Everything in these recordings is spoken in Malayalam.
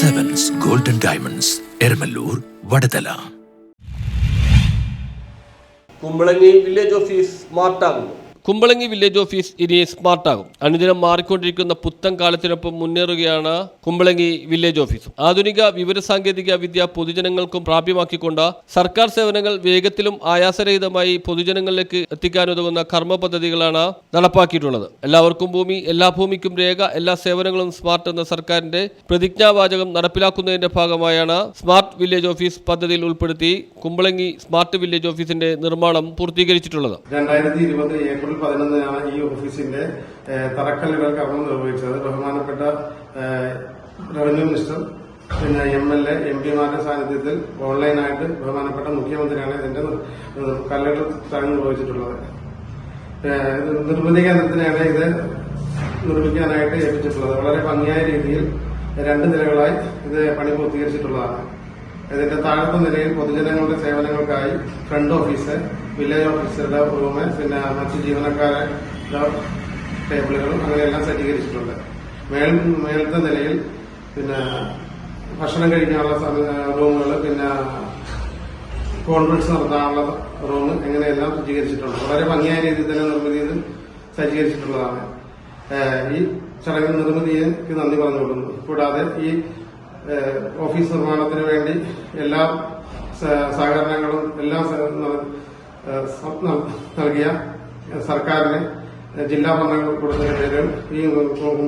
Sevens golden diamonds Eramalloor Vadathala Kumbalangi village office മാർട്ടാകുന്നു Kumbalangi village office ഇനി സ്മാർട്ടാകും അനുദിനം മാറിക്കൊണ്ടിരിക്കുന്ന പുത്തൻ കാലത്തിനൊപ്പം മുന്നേറുകയാണ് കുമ്പളങ്ങി വില്ലേജ് ഓഫീസ് ആധുനിക വിവരസാങ്കേതിക വിദ്യ പൊതുജനങ്ങൾക്കും പ്രാപ്യമാക്കിക്കൊണ്ട് സർക്കാർ സേവനങ്ങൾ വേഗത്തിലും ആയാസരഹിതമായി പൊതുജനങ്ങളിലേക്ക് എത്തിക്കാനുതകുന്ന കർമ്മ പദ്ധതികളാണ് നടപ്പാക്കിയിട്ടുള്ളത്. എല്ലാവർക്കും ഭൂമി എല്ലാ ഭൂമിക്കും രേഖ എല്ലാ സേവനങ്ങളും സ്മാർട്ട് എന്ന സർക്കാരിന്റെ പ്രതിജ്ഞാവാചകം നടപ്പിലാക്കുന്നതിന്റെ ഭാഗമായാണ് സ്മാർട്ട് വില്ലേജ് ഓഫീസ് പദ്ധതിയിൽ ഉൾപ്പെടുത്തി കുമ്പളങ്ങി സ്മാർട്ട് വില്ലേജ് ഓഫീസിന്റെ നിർമ്മാണം പൂർത്തീകരിച്ചിട്ടുള്ളത്. രണ്ടായിരത്തി ഏപ്രിൽ പതിനൊന്നിനാണ് ഈ ഓഫീസിന്റെ തറക്കല്ലുകൾ കർമ്മം നിർവഹിച്ചത്. ബഹുമാനപ്പെട്ട റവന്യൂ മിനിസ്റ്റർ പിന്നെ എം എൽ എ എം പിമാരുടെ സാന്നിധ്യത്തിൽ ഓൺലൈനായിട്ട് ബഹുമാനപ്പെട്ട മുഖ്യമന്ത്രിയാണ് ഇതിന്റെ കല്ലുകൾ ചടങ്ങ് നിർവഹിച്ചിട്ടുള്ളത്. നിർമ്മിതി കേന്ദ്രത്തിനാണ് ഇത് നിർമ്മിക്കാനായിട്ട് ഏൽപ്പിച്ചിട്ടുള്ളത്. വളരെ ഭംഗിയായ രീതിയിൽ രണ്ട് നിലകളായി ഇത് പണി പൂർത്തീകരിച്ചിട്ടുള്ളതാണ്. ഇതിന്റെ താഴ്ന്ന നിലയിൽ പൊതുജനങ്ങളുടെ സേവനങ്ങൾക്കായി ഫ്രണ്ട് ഓഫീസ് വില്ലേജ് ഓഫീസറുടെ റൂമ് പിന്നെ മറ്റ് ജീവനക്കാരുടെ ടേബിളുകളും അങ്ങനെയെല്ലാം സജ്ജീകരിച്ചിട്ടുണ്ട്. മേൽ മേലത്തെ നിലയിൽ പിന്നെ ഭക്ഷണം കഴിക്കാനുള്ള റൂമുകൾ പിന്നെ കോൺഫറൻസ് നടത്താനുള്ള റൂം എങ്ങനെയെല്ലാം സജ്ജീകരിച്ചിട്ടുണ്ട്. വളരെ ഭംഗിയായ രീതിയിൽ തന്നെ നിർമ്മിതി സജ്ജീകരിച്ചിട്ടുള്ളതാണ്. ഈ ചടങ്ങിൽ നിർമ്മിതിക്ക് നന്ദി പറഞ്ഞുകൊള്ളുന്നു. കൂടാതെ ഈ ഓഫീസ് നിർമ്മാണത്തിന് വേണ്ടി എല്ലാ സഹകരണങ്ങളും എല്ലാം നൽകിയ സർക്കാരിന് ജില്ലാ ഭരണങ്ങൾ കൊടുത്തതിന്റെ പേരിലും ഈ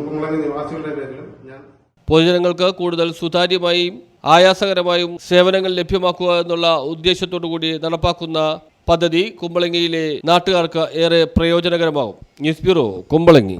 കുമ്പളങ്ങി നിവാസികളുടെ പേരിലും ഞാൻ പൊതുജനങ്ങൾക്ക് കൂടുതൽ സുതാര്യമായും ആയാസകരമായും സേവനങ്ങൾ ലഭ്യമാക്കുക എന്നുള്ള ഉദ്ദേശത്തോടു കൂടി നടപ്പാക്കുന്ന പദ്ധതി കുമ്പളങ്ങിയിലെ നാട്ടുകാർക്ക് ഏറെ പ്രയോജനകരമാകും. News bureau Kumbalangi.